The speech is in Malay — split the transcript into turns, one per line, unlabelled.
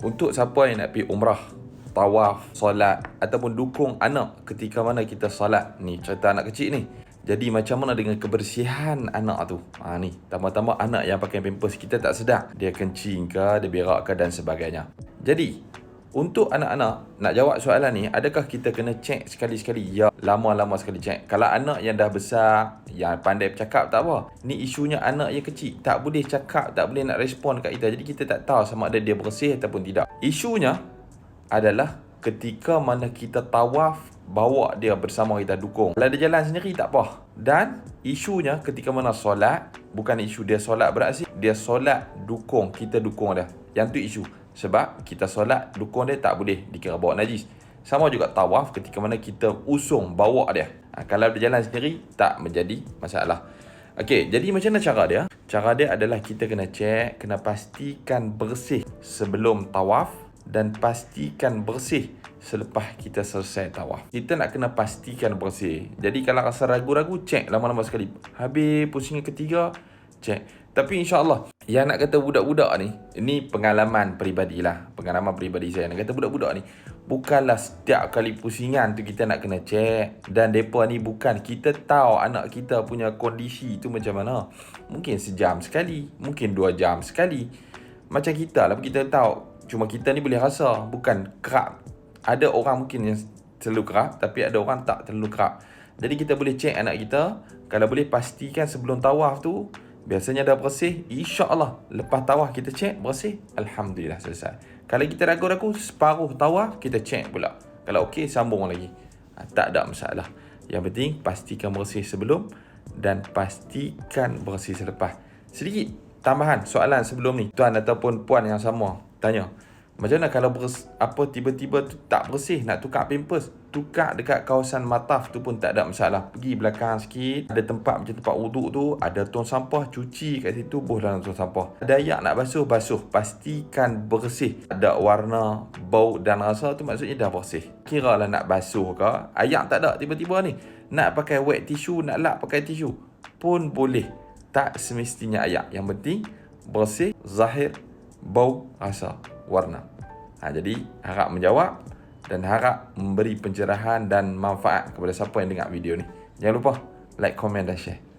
Untuk siapa yang nak pergi umrah, tawaf, solat ataupun dukung anak ketika mana kita solat ni cerita anak kecil ni. Jadi macam mana dengan kebersihan anak tu? Ha ni, tambah-tambah anak yang pakai pampers kita tak sedar. Dia kencing ke, dia berak ke dan sebagainya. Jadi, untuk anak-anak nak jawab soalan ni, adakah kita kena cek sekali-sekali? Ya, lama-lama sekali cek. Kalau anak yang dah besar, yang pandai bercakap tak apa. Ni isunya anak yang kecil, tak boleh cakap, tak boleh nak respon kat kita. Jadi kita tak tahu sama ada dia bersih ataupun tidak. Isunya adalah ketika mana kita tawaf bawa dia bersama kita dukung. Kalau dia jalan sendiri tak apa. Dan isunya ketika mana solat, bukan isu dia solat beraksi, dia solat dukung, kita dukung dia. Yang tu isu. Sebab kita solat dukung dia tak boleh dikira bawa najis. Sama juga tawaf ketika mana kita usung bawa dia. Ha, kalau dia jalan sendiri tak menjadi masalah. Okey, jadi macam mana cara dia? Cara dia adalah kita kena cek, kena pastikan bersih sebelum tawaf dan pastikan bersih selepas kita selesai tawaf. Kita nak kena pastikan bersih. Jadi kalau rasa ragu-ragu, cek lama-lama sekali. Habis pusing ketiga, cek. Tapi insyaAllah, yang nak kata budak-budak ni, ini pengalaman peribadi lah. Pengalaman peribadi saya. Nak kata budak-budak ni, bukanlah setiap kali pusingan tu kita nak kena cek. Dan mereka ni bukan, kita tahu anak kita punya kondisi tu macam mana. Mungkin sejam sekali, mungkin dua jam sekali. Macam kita lah, kita tahu. Cuma kita ni boleh rasa, bukan kerap ada orang mungkin yang terlalu kerap tapi ada orang tak terlalu kerap. Jadi kita boleh cek anak kita, kalau boleh pastikan sebelum tawaf tu biasanya dah bersih, insya-Allah lepas tawaf kita cek bersih, alhamdulillah selesai. Kalau kita ragu-ragu separuh tawaf kita cek pula. Kalau okey sambung lagi. Ha, tak ada masalah. Yang penting pastikan bersih sebelum dan pastikan bersih selepas. Sedikit tambahan soalan sebelum ni. Tuan ataupun puan yang sama tanya. Macam mana kalau bers, apa tiba-tiba tu tak bersih nak tukar pampers, tukar dekat kawasan mataf tu pun tak ada masalah. Pergi belakang sikit, ada tempat macam tempat wuduk tu, ada tong sampah, cuci kat situ, buh dalam tong sampah. Ada ayak nak basuh, basuh. Pastikan bersih. Ada warna, bau dan rasa tu maksudnya dah bersih. Kira lah nak basuh ke, ayak tak ada tiba-tiba ni. Nak pakai wet tissue, nak lap pakai tissue pun boleh. Tak semestinya ayak. Yang penting bersih, zahir, bau, rasa warna. Ha, jadi harap menjawab dan harap memberi pencerahan dan manfaat kepada siapa yang dengar video ni. Jangan lupa like, komen dan share.